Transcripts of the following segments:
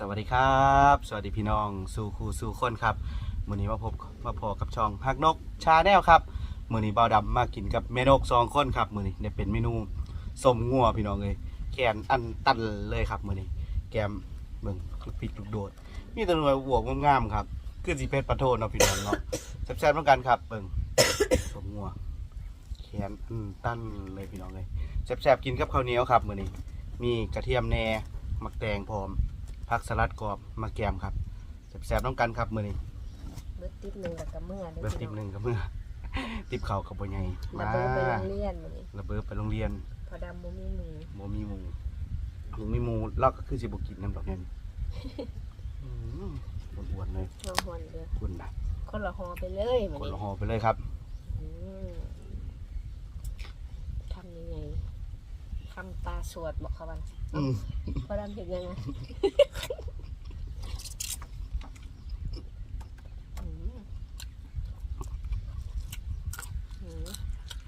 สวัสดีครับ สวัสดีพี่น้องสู่ครูสู่คนครับมือนี้มาพบมาพอกับช่องฮักนกชาแนลครับมือนี้เบาดำมากินกับแม่นกสองคนครับมือนี้เนี่ยเป็นเมนูส้มงัวพี่น้องเลยแขนอันตันเลยครับมือนี้แกมเบิ่งลูกปิดลูกโดด มีตัวหน่วยบวกงามๆครับคือสิเพชรปะโทนเนาะพี่น้องเนาะแซ่บๆเหมือนกันครับเบิ่งส้มงัวแขนอันตันเลยพี่น้องเลยแซ่บๆกินกับข้าวเหนียวครับมือนี้มีกระเทียมแหน่มักแตงพร้อม ผักสลัดกรอบมาแกมครับแซ่บๆต้องกันครับมื้อนี้เบิดติ๊บหนึ่งแล้วก็เมื่อด้เบิดติบหนึ่งกับมื้อติบข้าวกับบ่ใหญ่มามาเบิดไปโรงเรียนมื้อนี้ระเบิดไปโรงเรียน พอดำบ่มีมือบ่มีหมูหมูมีหมูเราก็คือสิบ่กินน้ำดอกเนี่ยอืมอ้วนๆเลยน้องหอนเด้อคุณนะคนละหอไปเลยมื้อคนนี้ละห่อไปเลยครับอืมทำยังไงคำตาสวดบอกเขาวันอืมพอดำเห็นยังไงอืมอืม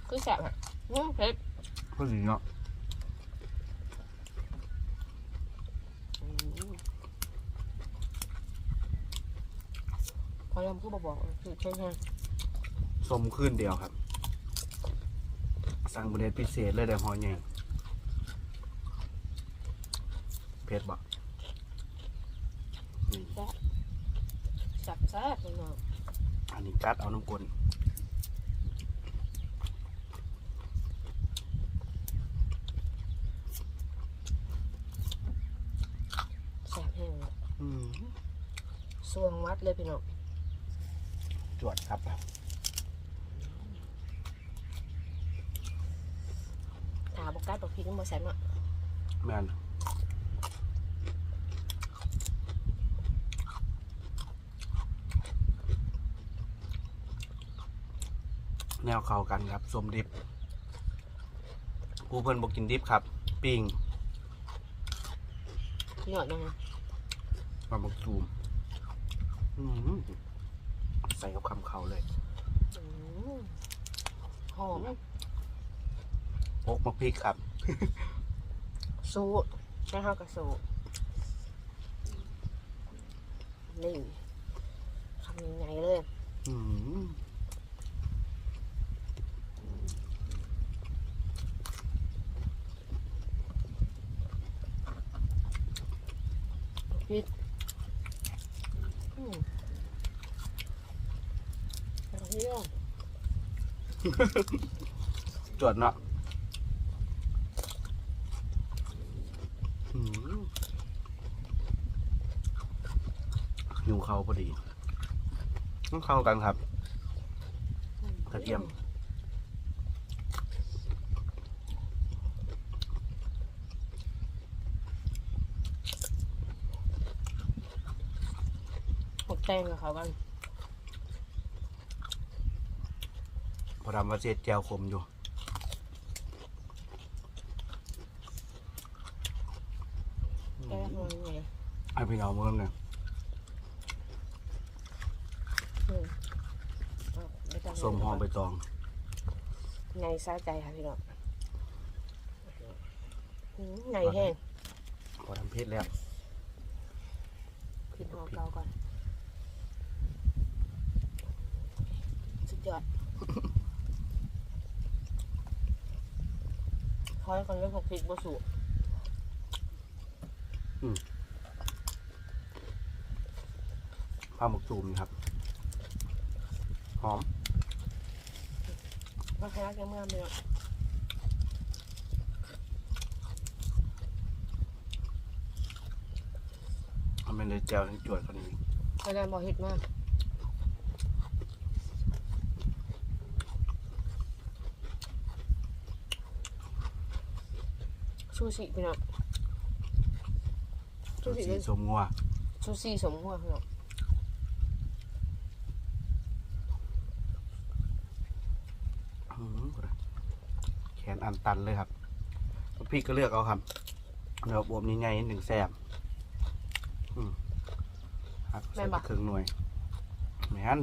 คือแซ่บอะอืมเผ็ด ก็ดีเนาะอืมพอดำคือบอกบอกคือใช่ไหมส้มขึ้นเดียวครับ สั่งบริเวณพิเศษเลยได้ห่อใหญ่เผ็ดบ่นี่แซ่บแซ่บแซ่บเลยเนาะอันนี้กัดเอาน้ำกลน แซ่บแห้งเลย อืม ส วงวัดเลยพี่น้องจวดครับถาบอกกัดบอกพริกมันบ่แซ่บเนาะแม่นแนวเข้ากันครับสมดิบผู้เพิ่นบอกกินดิบครับ ปิ้งหยอดยังไงปลาหมึกตูม อื้อหือใส่กับคำเขาเลยอืมหอมโปกมะพริกครับ สูตรใช้ข้าวกับสูตรนี่คำยังไงเลยอื้อหือพริกอืมกระเทียม จวดเนาะอื้อหือหิวเขาพอดีต้องเข้ากันครับ กระเทียม แตงกับเขากันพอทำมาเสร็จแจวขมอยู่แกงมันยังไงให้พี่เอาเมื่อเนี่ยอืมเอาไปตามส้มหอมใบตองไงซาใจค่ะพี่น้องอืมไงแห้งพอทำเพชรแล้วขึ้นหอมเกาก่อน สุด ยอดคอยคนเรื่องของพริกบะสุปลาหมึกตูมนี่ครับ หอมมาคณะแกงเมื่อเลยมันเป็นเลยแจวทั้งจวดคนนี้คอยนานบอกเห็ดมาก ซูชิพี่น้องซูสูชิสีเป็นสมงัวซูชิสมหัวพี่น้องอื้อหือแขนอันตันเลยครับพี่ก็เลือกเอาครับเดี๋ยวบวมนี้ไงหนึ่งแสบอืมครับใส่ไปครึ่งหน่วยแม่น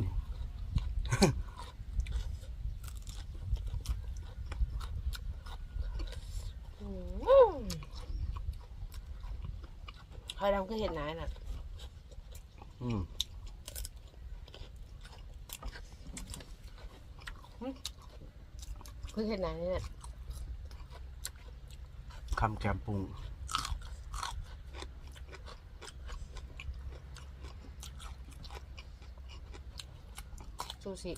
อืมใครอยดำก็เห็นนายน่ะอืมเพิ่งเห็นนายนี่น่ะคำแกมปรุงซูชิ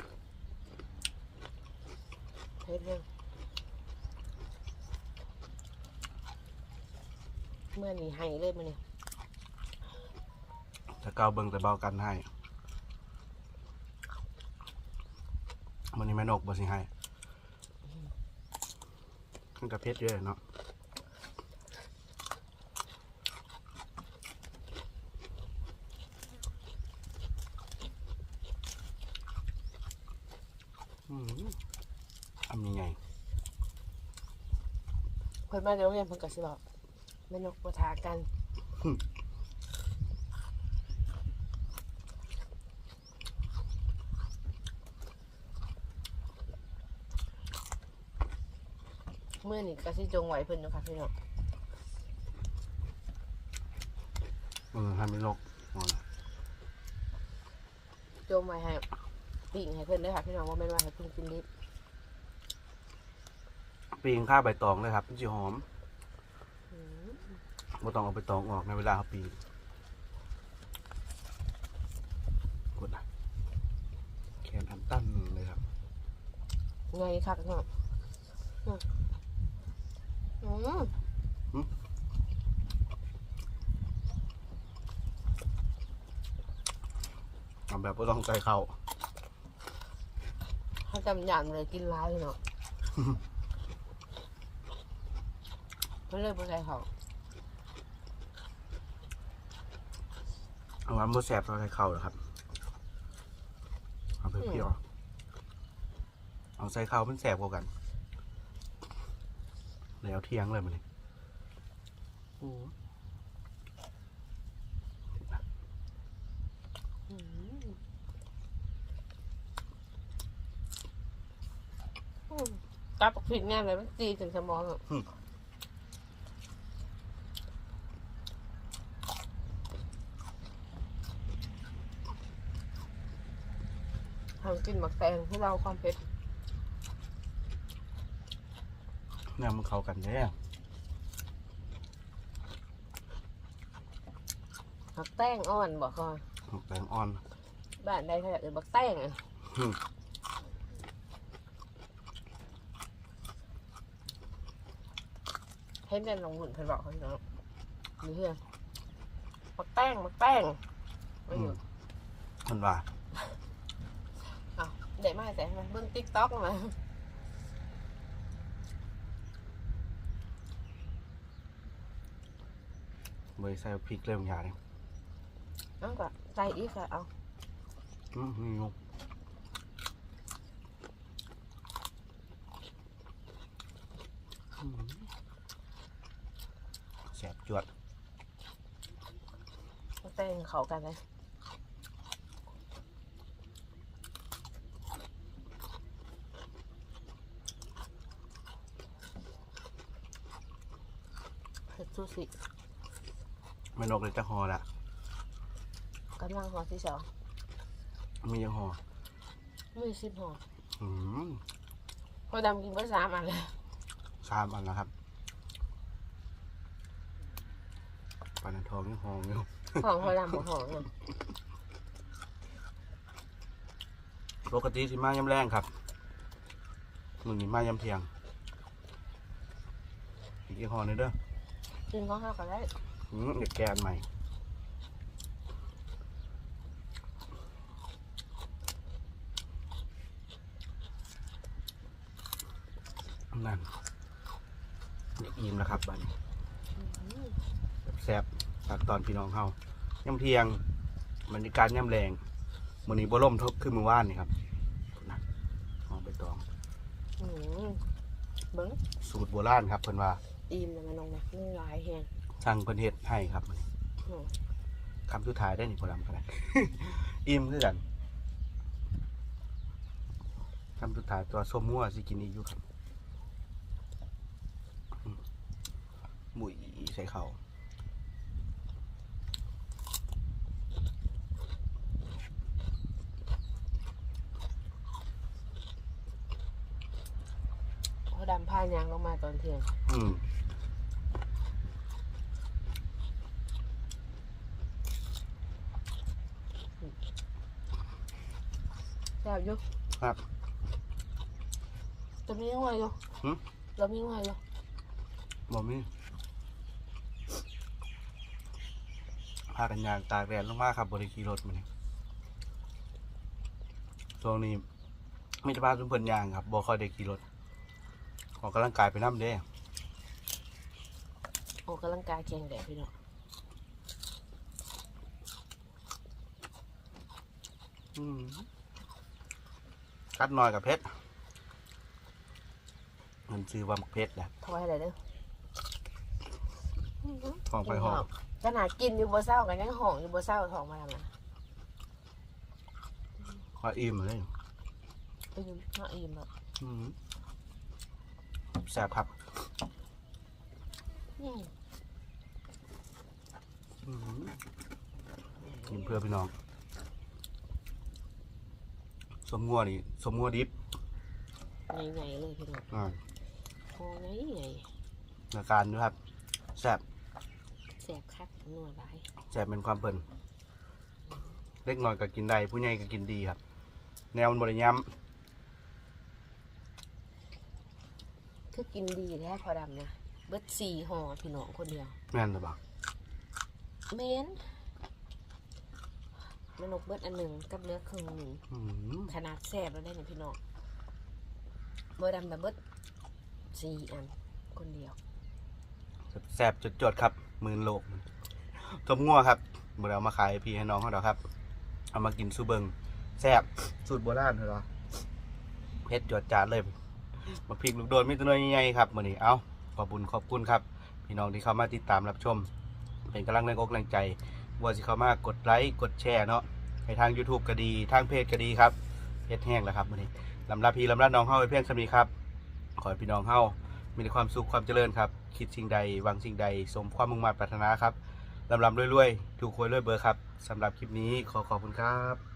เฮ็ดเรื่องเมื่อนี้ให้เลยมาเนี่ยถ้ เกาเบิ่งแต่เบากันให้มันนี้แม่นกบ่สิให้มันกับเพชรเยอะเนาะอืมทำยังไงเพิ่นมาจากโรงเรียนเพิ่นก็สิบอกแม่นกบ่ทากัน เมื่อนี้ก็สิจงไว้เพิ่นเนาะค่ะพี่น้องเออทำเป็นนกอ๋อจงไว้ให้ปิ่งให้เพิ่นเด้อค่ะพี่น้องว่าแม่นว่าให้เพิ่นกินดิบปีงข้าวใบตองเลยครับมันจะหอมอืมบ่ต้องเอาใบตองออกในเวลาเขาปีงกดนะแขนอันตั้นเลยครับ ไงคักเนาะอืม อืมทำแบบบ่ต้องใส่เข้าวเขาจำยานเลยกินร้ายเลยเนาะมันเลยบ่ใส่เขาเอาว่าบ่แสบเท่าใส่เข้าวหรอกครับเอาไปเปรี้ยวเอาใส่เข้าวมันแสบกว่ากัน แล้วเที่ยงเลยมันนี่โอ้อืมอืมกับผิดแน่เลยมันตีถึงสมองอะทำกินหมักแตงให้เราความเผ็ด เนี่ยมันเข้ากันแน่หมักแตงอ่อนบอกก่อนแตงอ่อน บ้านใดเขาอยากเอินหมักแตงอะอืมให้แม่นลงหุ่นเพิ่นบอกเขาเนาะนี่เพื่อนหมักแป้งหมักแป้งไม่อยู่มันว่าอ้าวเด็กมาใส่ไหมเบิ้งติ๊กต็อกมา เบยใส่พริกเริ่มยาเลยเอาก็ใส่อีกค่ะเอาอืมนี่งงอืมแสบจวดหมักแป้งเขากันเลยเผ็ดซูชิไม่นกเลยจะหอละกำลังหัวที่สองมียังหอมือสิบหัวอืมพอดำกินไปสามอันเลยสามอันแล้วครับปลานันทองยังหองอยู่ของพอดำหมดหอเนี่ยปกติสิมายำแรงครับมึงนี่มายำเทียงอีกยี่ห้อหนึงเด้อกินของข้าวก็ได้อืม เด็กแกนใหม่นั่นอยากอิ่มแล้วครับบัดนี้แซ่บๆตัดตอนพี่น้องเฮาย่ำเทียงบรรยากาศย่ำแรงมื้อนี้บ่ล่มเทบขึ้นมือว่านนี่ครับนะหอมใบตองอืมเบิ้งสูตรโบราณครับเพิ่นว่า อิ่มเลยมันลงนะนี่หลายแหง สั่งเพิ่นเฮ็ดให้ครับคำสุดท้ายได้นี่พอลำกันนะ อิ่มคือกันคำสุดท้ายตัวส้มมั่วสิกินอีกอยู่ครับหมุยใส่เขาเขาดำผ้ายางลงมาตอนเที่ยง อืม ซ่บอยู่ครับจะมียังไงอยู่หึ เรามียังไงอยู่บ่มีพากันยางตากแดดลงมาครับบริขี่รถมาเนี่ยช่วงนี้ไมแต่จะพาสุนเพิ่นยางครับบ่ค่อยได้ขี่รถออกกำลังกายไปน้ำเด้ออกกำลังกายแข่งแดดพี่น้องอืม กัดหน่อยกับเพชรมันซื้อว่ามักเพชรแหละถอยอะไรเด้อทองไปหอมขนาดกินอยู่บ่เศร้ากันยังห่องอยู่บ่เศร้าท้องมาทำไมขออิ่มเลยอืมน่าอิ่มแบบอืมแซ่บครับอืมอืมกินเพื่อพี่น้อง สมงัวนี่สมงัวดิบใหญ่ๆเลยพี่น้องอ่าโอ้ใหญ่อาการด้วยครับแซ่บๆแซ่บคักนัวหลายแซ่บเป็นความเพิ่นเล็กน้อยก็กินได้ผู้ใหญ่ก็กินดีครับ แนวมันบริย้คือกินดีแท้พอดำนะเบิดสี่ห่อพี่น้องคนเดียวำแม่นหรือเปล่า เมน แม่นกเบิดอันหนึ่งกับเนื้อครึ่งหนึ่งอืมขนาดแซ่บแล้วได้เนี่ยพี่น้องเบอร์ดำแบบเบิดสี่อันคนเดียว แซ่บจดๆครับหมื่นโลกสมงัวครับบ่ได้เอามาขายให้พี่ให้น้องเขาดอกครับ เอามากินซูเบิงแซ่บสูตรโบราณเหรอเผ็ดจวดจานเลยมาพริกลูกโดนมีตัวน้อยใหญ่ๆครับมื้อนี้เอาขอบคุญขอบคุณครับ พี่น้องที่เข้ามาติดตามรับชม เป็นกำลังแรงอกแรงใจ ว่าสิเข้ามากดไลค์กดแชร์เนาะให้ทาง YouTube ก็ดีทางเพจก็ดีครับเพจแห้งแล้วครับมื้อนี้ลำลาพี่ลำลาน้องเฮาไปเพียงสำนีครับ ขอให้พี่น้องเฮามีแต่ความสุขความเจริญครับ คิดสิ่งใดหวังสิ่งใด สมความมุ่งมั่นปรารถนาครับลำลำรวยๆถูกหวยรวยเบอร์ครับสำหรับคลิปนี้ขอขอบคุณครับ